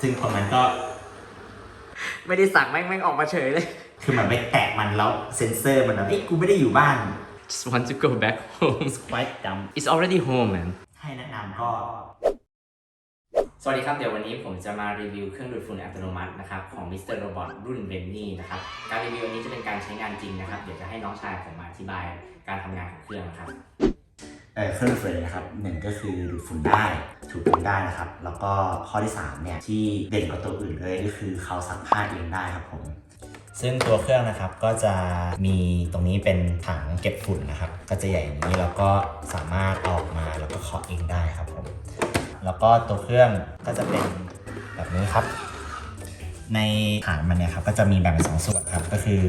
ซึ่งคนนั้นก็ไม่ได้สั่งแม่งแม่งออกมาเฉยเลย คือเหมือนไปแตะมันแล้วเซ็นเซอร์มันแบบเอ้ยกูไม่ได้อยู่บ้าน just want to go back home ไว้จ it's already home man ำให้แนะนำก็ สวัสดีครับ เดี๋ยววันนี้ผมจะมารีวิวเครื่องดูดฝุ่นอัตโนมัตินะครับของ Mr. Robot รุ่น b e n n y นะครับ การรีวิววันนี้จะเป็นการใช้งานจริงนะครับ เดี๋ยวจะให้น้องชายผมมาอธิบายการทำงานของเครื่องนะครับ เออเครื่องดูดฝุ่นะครับหนึ่งก็คือดูดฝุ่นได้ถูพื้นได้นะครับ แล้วก็ข้อที่สามเนี่ยที่เด่นกว่าตัวอื่นเลยก็คือเขาซักผ้าเองได้ครับผม ซึ่งตัวเครื่องนะครับก็จะมีตรงนี้เป็นถังเก็บฝุ่นนะครับ ก็จะใหญ่อย่างนี้แล้วก็สามารถออกมาแล้วก็เคาะเองได้ครับผมแล้วก็ตัวเครื่องก็จะเป็นแบบนี้ครับ ในฐานมันเนี่ยครับก็จะมีแบ่งเป็นสองส่วนครับก็คือ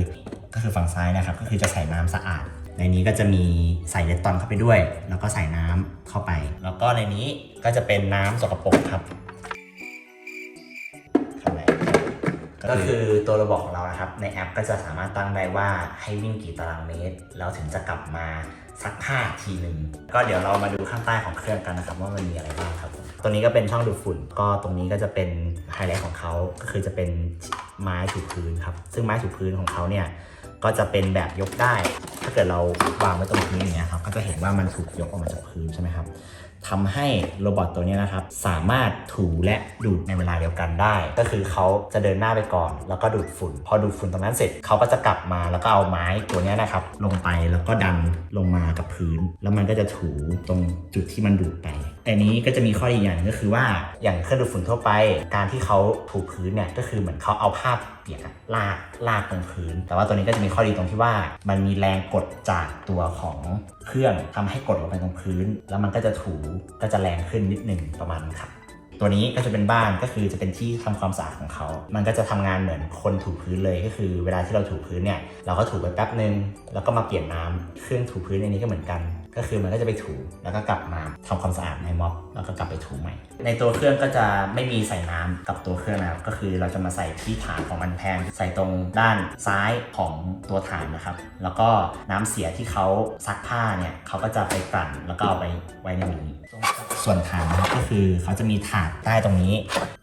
ก็คือฝั่งซ้ายนะครับ ก็คือจะใส่น้ำสะอาด ในนี้ก็จะมีใส่เลตตอนเข้าไปด้วย แล้วก็ใส่น้ำเข้าไป แล้วก็ในนี้ก็จะเป็นน้ำสกปรกครับก็คือตัวระบบของเรานะครับ ในแอปก็จะสามารถตั้งได้ว่าให้วิ่งกี่ตารางเมตร แล้วถึงจะกลับมาซักผ้าทีหนึ่งก็เดี๋ยวเรามาดูข้างใต้ของเครื่องกันนะครับ ว่ามันมีอะไรบ้างครับ ตัวนี้ก็เป็นช่องดูดฝุ่น ก็ตรงนี้ก็จะเป็นไฮไลท์ของเขาก็คือจะเป็นไม้ถูพื้นครับ ซึ่งไม้ถูพื้นของเขาเนี่ยก็จะเป็นแบบยกได้ ถ้าเกิดเราวางไว้ตรงพื้นอย่างเงี้ยครับ ก็จะเห็นว่ามันถูกยกออกมาจากพื้นใช่ไหมครับทำให้โรบอทตัวนี้นะครับ สามารถถูและดูดในเวลาเดียวกันได้ ก็คือเขาจะเดินหน้าไปก่อน แล้วก็ดูดฝุ่น พอดูดฝุ่นตรงนั้นเสร็จเขาก็จะกลับมาแล้วก็เอาไม้ตัวนี้นะครับ ลงไปแล้วก็ดันลงมากับพื้น แล้วมันก็จะถูตรงจุดที่มันดูดไป แต่นี้ก็จะมีข้อดีอย่างหนึงก็คือว่าอย่างเครื่องดูดฝุ่นทั่วไป การที่เขาถูพื้นเนี่ยก็คือเหมือนเขาเอาผ้าเปียกลากลากตรงพื้น แต่ว่าตัวนี้ก็จะมีข้อดีตรงที่ว่า มันมีแรงกดจากตัวของเครื่องทำให้กดลงไปตรงพื้น แล้วมันก็จะถูก็จะแรงขึ้นนิดหนึ่งประมาณครับตัวนี้ก็จะเป็นบ้านก็คือจะเป็นที่ทำความสะอาดของเขา มันก็จะทำงานเหมือนคนถูพื้นเลยก็คือ เวลาที่เราถูพื้นเนี่ยเราก็ถูไปแป๊บนึงแล้วก็มาเปลี่ยนน้ำเครื่องถูพื้นในนี้ก็เหมือนกัน ก็คือมันก็จะไปถูแล้วก็กลับมาทำความสะอาดในม็อบแล้วก็กลับไปถูใหม่ ในตัวเครื่องก็จะไม่มีใส่น้ำกับตัวเครื่องนะครับก็คือเราจะมาใส่ที่ฐานของมันแทนใส่ตรงด้านซ้ายของตัวฐานนะครับ แล้วก็น้ำเสียที่เขาซักผ้าเนี่ยเขาก็จะไปกลั่นแล้วก็เอาไปไว้ในนี้ ส่วนฐานนะครับก็คือเขาจะมีถาดใต้ตรงนี้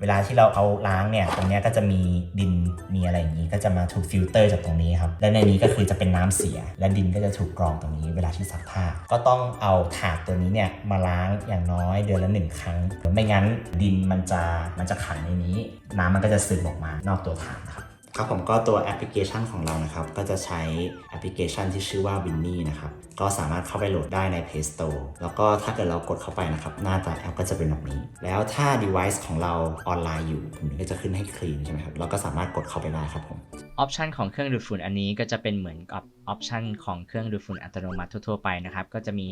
เวลาที่เราเอาล้างเนี่ยตรงนี้ก็จะมีดินมีอะไรอย่างนี้ ก็จะมาถูกฟิลเตอร์จากตรงนี้ครับและในนี้ก็คือจะเป็นน้ำเสีย และดินก็จะถูกกรองตรงนี้ เวลาที่ซักผ้า ก็ต้องเอาถาดตัวนี้เนี่ยมาล้างอย่างน้อยเดือนละหนึ่งครั้งไม่งั้นดินมันจะมันจะขังในนี้ น้ำมันก็จะซึมออกมานอกตัวถาดนะครับ ครับผมก็ตัวแอปพลิเคชันของเรานะครับ ก็จะใช้แอปพลิเคชันที่ชื่อว่าวินนี่นะครับ ก็สามารถเข้าไปโหลดได้ใน Play Store แล้วก็ถ้าเกิดเรากดเข้าไปนะครับ หน้าตาแอปก็จะเป็นแบบนี้ แล้วถ้า device ของเราออนไลน์อยู่มันก็จะขึ้นให้คลีนใช่ไหมครับเราก็สามารถกดเข้าไปได้ครับผม ออปชันของเครื่องดูดฝุ่นอันนี้ก็จะเป็นเหมือนกับออปชันของเครื่องดูดฝุ่นอัตโนมัติทั่วๆไปนะครับ ก็จะมี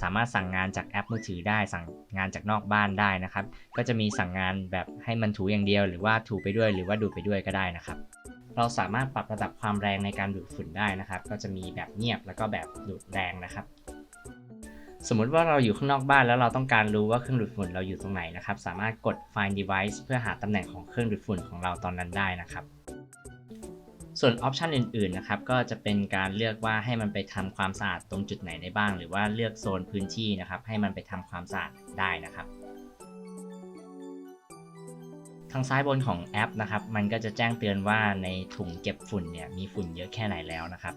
สามารถสั่งงานจากแอปมือถือได้ สั่งงานจากนอกบ้านได้นะครับ ก็จะมีสั่งงานแบบให้มันถูอย่างเดียว หรือว่าถูไปด้วยหรือว่าดูดไปด้วยก็ได้นะครับ เราสามารถปรับระดับความแรงในการดูดฝุ่นได้นะครับ ก็จะมีแบบเงียบแล้วก็แบบดูดแรงนะครับสมมุติว่าเราอยู่ข้างนอกบ้านแล้วเราต้องการรู้ว่าเครื่องดูดฝุ่นเราอยู่ตรงไหนนะครับ สามารถกด find device เพื่อหาตำแหน่งของเครื่องดูดฝุ่นของเราตอนนั้นได้นะครับ ส่วนออปชันอื่นๆนะครับก็จะเป็นการเลือกว่าให้มันไปทำความสะอาดตรงจุดไหนได้บ้าง หรือว่าเลือกโซนพื้นที่นะครับให้มันไปทำความสะอาดได้นะครับทางซ้ายบนของแอปนะครับ มันก็จะแจ้งเตือนว่าในถุงเก็บฝุ่นเนี่ยมีฝุ่นเยอะแค่ไหนแล้วนะครับ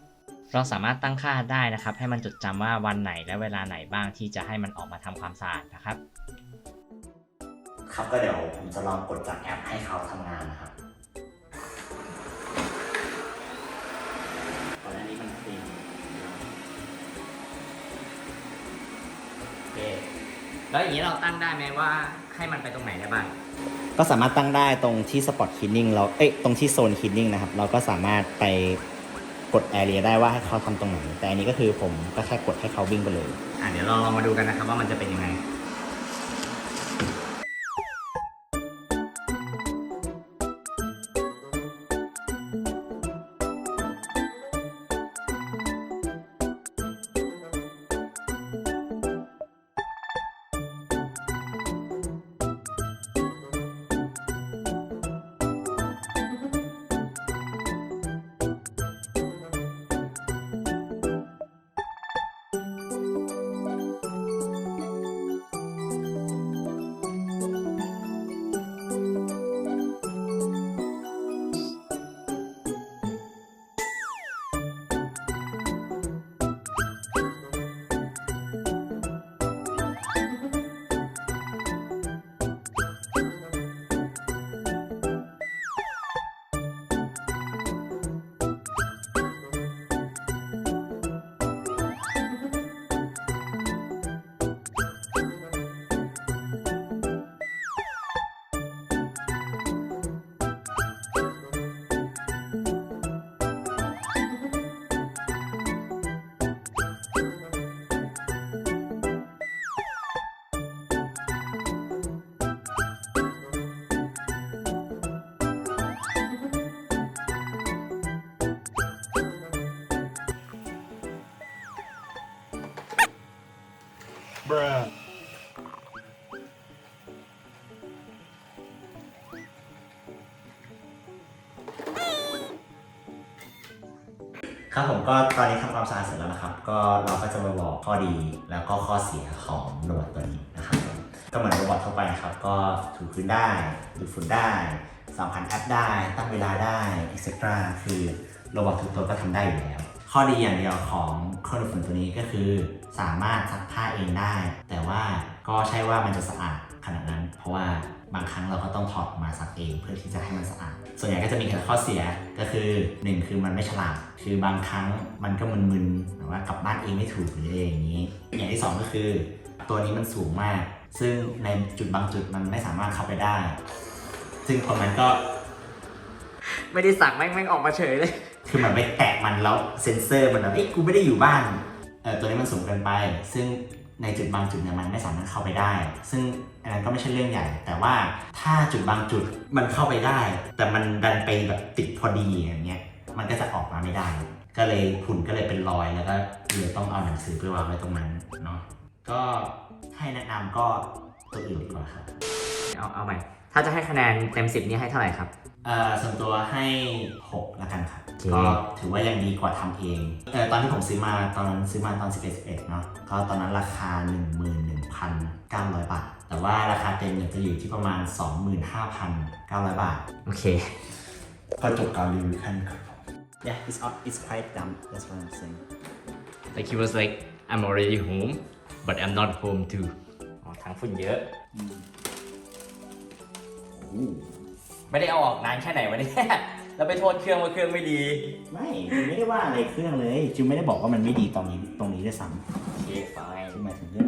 เราสามารถตั้งค่าได้นะครับ ให้มันจดจำว่าวันไหนและเวลาไหนบ้างที่จะให้มันออกมาทำความสะอาดนะครับ ครับก็เดี๋ยวผมจะลองกดจากแอปให้เขาทำงานนะครับ แล้วอย่างนี้เราตั้งได้ไหมว่าให้มันไปตรงไหนได้บ้าง ก็สามารถตั้งได้ตรงที่ Spot Cleaning เรา เอ้ยตรงที่โซน Cleaning นะครับ เราก็สามารถไปกด Area ได้ว่าให้เขาทำตรงไหน แต่อันนี้ก็คือผมก็แค่กดให้เขาวิ่งไปเลย อะเดี๋ยวเราลองมาดูกันนะครับว่ามันจะเป็นยังไง Bruh. ครับผมก็ตอนนี้ทำความสะอาดเสร็จแล้วนะครับ ก็เราก็จะมาบอกข้อดีแล้วก็ข้อเสียของโรบอทตัวนี้นะครับก็เหมือนโรบอททั่วไปครับ ก็ถูพื้นได้ดูดฝุ่นได้สัมผัสแอปได้ ตั้งเวลาได้เอ็ etc คือโรบอททุกตัวก็ทำได้อยู่แล้ว ข้อดีอย่างเดียวของเครื่องดูดฝุ่นตัวนี้ก็คือ สามารถซักผ้าเองได้ แต่ว่าก็ใช่ว่ามันจะสะอาดขนาดนั้น เพราะว่าบางครั้งเราก็ต้องถอดมาซักเองเพื่อที่จะให้มันสะอาด ส่วนใหญ่ก็จะมีแค่ข้อเสียก็คือหนึ่งคือมันไม่ฉลาด คือบางครั้งมันก็มึนๆหรือว่ากลับบ้านเองไม่ถูกหรืออะไรอย่างนี้ อย่างที่สองก็คือ ตัวนี้มันสูงมาก ซึ่งในจุดบางจุดมันไม่สามารถเข้าไปได้ ซึ่งคนมันก็ ไม่ได้สั่งแม่งแม่งออกมาเฉยเลย คือมันไปแตะมันแล้วเซ็นเซอร์มันแบบเอ้ยกูไม่ได้อยู่บ้านเออตัวนี้มันสูงเกินไป ซึ่งในจุดบางจุดเนี่ยมันไม่สามารถเข้าไปได้ ซึ่งอันนั้นก็ไม่ใช่เรื่องใหญ่ แต่ว่าถ้าจุดบางจุดมันเข้าไปได้ แต่มันดันไปแบบติดพอดีอย่างเงี้ยมันก็จะออกมาไม่ได้ ก็เลยหุ่นก็เลยเป็นรอยแล้วก็เลยต้องเอาหนังสือไปวางไว้ตรงนั้นเนาะก็ให้แนะนำก็ตัวอื่นดีกว่าครับเอาเอาใหม่ ถ้าจะให้คะแนนเต็ม10นี่ให้เท่าไหร่ครับเอ่อส่วนตัวให้6แล้วกันครับ โอเค ก็ถือว่ายังดีกว่าทำเองเออตอนที่ผมซื้อมาตอนนั้นซื้อมาตอน 11 11 เนาะก็ตอนนั้นราคา 11,900 บาท แต่ว่าราคาเต็มเนี่ยจะอยู่ที่ประมาณ 25,900 บาท โอเค ก็จบการรีวิวแค่นี้ครับ Yeah it's up it's quite dumb that's what I'm saying like he was like I'm already home but I'm not home too อ๋อทั้งฝุ่นเยอะ ไม่ได้เอาออกนานแค่ไหนวะเนี่ยแล้วไปโทษเครื่องว่าเครื่องไม่ดีไม่ไม่ได้ว่าอะไรเครื่องเลยจิวไม่ได้บอกว่ามันไม่ดีตรงนี้ตรงนี้ด้วยซ้ำโอเค fine คือหมายถึงเรื่อง